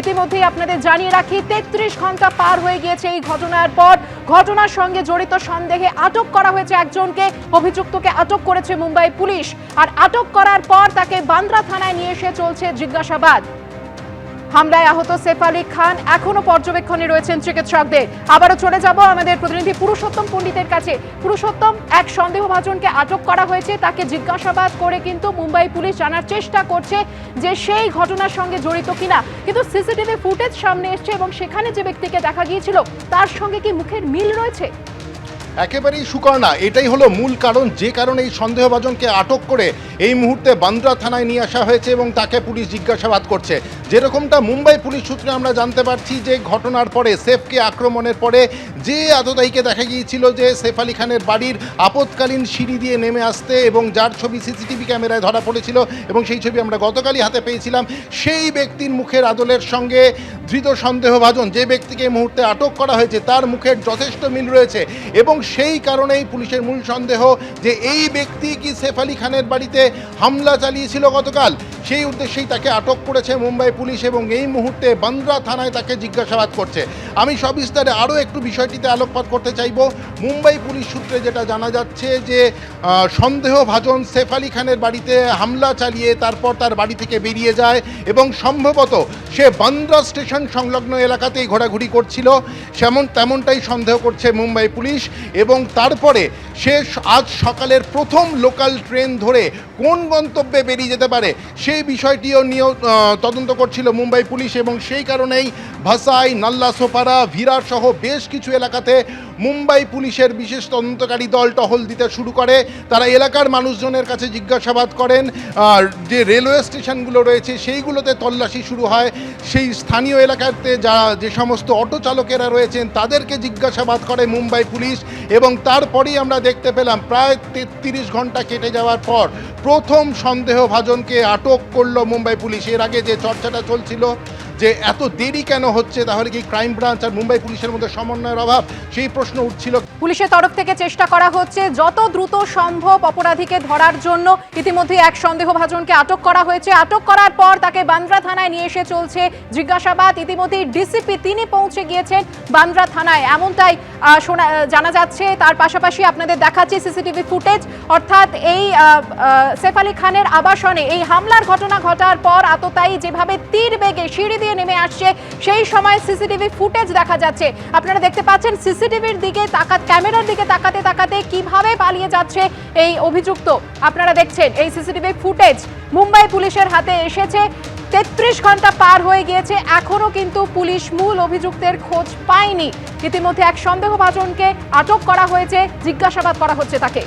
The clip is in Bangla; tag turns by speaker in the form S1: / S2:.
S1: ইতিমধ্যেই আপনাদের জানিয়ে রাখি, তেত্রিশ ঘণ্টা পার হয়ে গিয়েছে এই ঘটনার পর। ঘটনার সঙ্গে জড়িত সন্দেহে আটক করা হয়েছে একজনকে, অভিযুক্তকে আটক করেছে মুম্বাই পুলিশ। আর আটক করার পর তাকে বান্দ্রা থানায় নিয়ে এসে চলছে জিজ্ঞাসাবাদ। হামলায় আহত সেফ আলী খান এখনও পর্যবেক্ষণে রয়েছেন চিকিৎসকদের। আবারও চলে যাব আমাদের প্রতিনিধি পুরুষোত্তম পণ্ডিতের কাছে। পুরুষোত্তম, এক সন্দেহভাজনকে আটক করা হয়েছে, তাকে জিজ্ঞাসাবাদ করে কিন্তু মুম্বাই পুলিশ জানার চেষ্টা করছে যে সেই ঘটনার সঙ্গে জড়িত কিনা। কিন্তু সিসিটিভি ফুটেজ সামনে এসছে এবং সেখানে যে ব্যক্তিকে দেখা গিয়েছিল, তার সঙ্গে কি মুখের মিল রয়েছে?
S2: একেবারেই সুকর্ণা এটাই হলো মূল কারণ, যে কারণে এই সন্দেহভাজনকে আটক করে এই মুহূর্তে বান্দ্রা থানায় নিয়ে আসা হয়েছে এবং তাকে পুলিশ জিজ্ঞাসাবাদ করছে। যেরকমটা মুম্বাই পুলিশ সূত্রে আমরা জানতে পারছি যে ঘটনার পরে সেফকে আক্রমণের পরে যে আততায়ীকে দেখা গিয়েছিল যে সেফ আলী খানের বাড়ির আপৎকালীন সিঁড়ি দিয়ে নেমে আসতে এবং যার ছবি সিসিটিভি ক্যামেরায় ধরা পড়েছিল এবং সেই ছবি আমরা গতকালই হাতে পেয়েছিলাম, সেই ব্যক্তির মুখের আদলের সঙ্গে ধৃত সন্দেহভাজন যে ব্যক্তিকে এই মুহূর্তে আটক করা হয়েছে, তার মুখের যথেষ্ট মিল রয়েছে এবং সেই কারণেই পুলিশের মূল সন্দেহ যে এই ব্যক্তি কি সেফ আলী খানের বাড়িতে হামলা চালিয়েছিল গতকাল। সেই উদ্দেশ্যেই তাকে আটক করেছে মুম্বাই পুলিশ এবং এই মুহূর্তে বান্দ্রা থানায় তাকে জিজ্ঞাসাবাদ করছে। আমি সবিস্তারে আরও একটু বিষয়টিতে আলোকপাত করতে চাইব। মুম্বাই পুলিশ সূত্রে যেটা জানা যাচ্ছে যে সন্দেহভাজন সেফ আলী খানের বাড়িতে হামলা চালিয়ে তারপর তার বাড়ি থেকে বেরিয়ে যায় এবং সম্ভবত সে বান্দ্রা স্টেশন সংলগ্ন এলাকাতেই ঘোরাঘুরি করছিল। সেমন তেমনটাই সন্দেহ করছে মুম্বাই পুলিশ এবং তারপরে সে আজ সকালের প্রথম লোকাল ট্রেন ধরে কোন গন্তব্যে বেরিয়ে যেতে পারে সেই বিষয়টিও নিয়েও তদন্ত করছিল মুম্বাই পুলিশ এবং সেই কারণেই ভাসাই, নাল্লা, সোপারা, ভিরার সহ বেশ কিছু এলাকাতে মুম্বাই পুলিশের বিশেষ তদন্তকারী দল টহল দিতে শুরু করে। তারা এলাকার মানুষজনের কাছে জিজ্ঞাসাবাদ করেন যে রেলওয়ে স্টেশনগুলো রয়েছে সেইগুলোতে তল্লাশি শুরু হয়। সেই স্থানীয় এলাকাতে যা যে সমস্ত অটো চালকেরা রয়েছেন, তাদেরকে জিজ্ঞাসাবাদ করে মুম্বাই পুলিশ এবং তারপরেই আমরা দেখতে পেলাম, প্রায় তেত্রিশ ঘণ্টা কেটে যাওয়ার পর প্রথম সন্দেহভাজনকে আটক করল মুম্বাই পুলিশ। এর আগে যে চর্চাটা চলছিল যে এত দেরি কেন হচ্ছে? তাহলে কি ক্রাইম ব্রাঞ্চ আর মুম্বাই পুলিশের মধ্যে সমন্বয়ের অভাব? সেই প্রশ্ন উঠছিল।
S1: পুলিশের তরফ থেকে চেষ্টা করা হচ্ছে যত দ্রুত সম্ভব অপরাধীকে ধরার জন্য। ইতিমধ্যে এক সন্দেহভাজনকে আটক করা হয়েছে। আটক করার পর তাকে বান্দ্রা থানায় নিয়ে এসে চলছে জিজ্ঞাসাবাদ। ইতিমধ্যে ডিসিপি তিনি পৌঁছে গিয়েছেন বান্দ্রা থানায়। এমনটাই শোনা জানা যাচ্ছে, তার পাশাপাশি আপনাদের দেখাচ্ছে সিসিটিভি ফুটেজ। অর্থাৎ এই সেফ আলী খানের আবাসনে এই হামলার ঘটনা ঘটার পর আততায়ী যেভাবে তীর বেগে সিঁড়ি দিয়ে নেমে আসছে, সেই সময় সিসিটিভি ফুটেজ দেখা যাচ্ছে। আপনারা দেখতে পাচ্ছেন সিসিটিভির দিকে তাকাত, ক্যামেরার দিকে তাকাতে তাকাতে কীভাবে পালিয়ে যাচ্ছে এই অভিযুক্ত। আপনারা দেখছেন এই সিসিটিভি ফুটেজ। মুম্বাই পুলিশের হাতে এসেছে। তেত্রিশ ঘণ্টা পার হয়ে গিয়েছে, এখনও কিন্তু পুলিশ মূল অভিযুক্তের খোঁজ পায়নি। ইতিমধ্যে এক সন্দেহভাজনকে আটক করা হয়েছে, জিজ্ঞাসাবাদ করা হচ্ছে তাকে।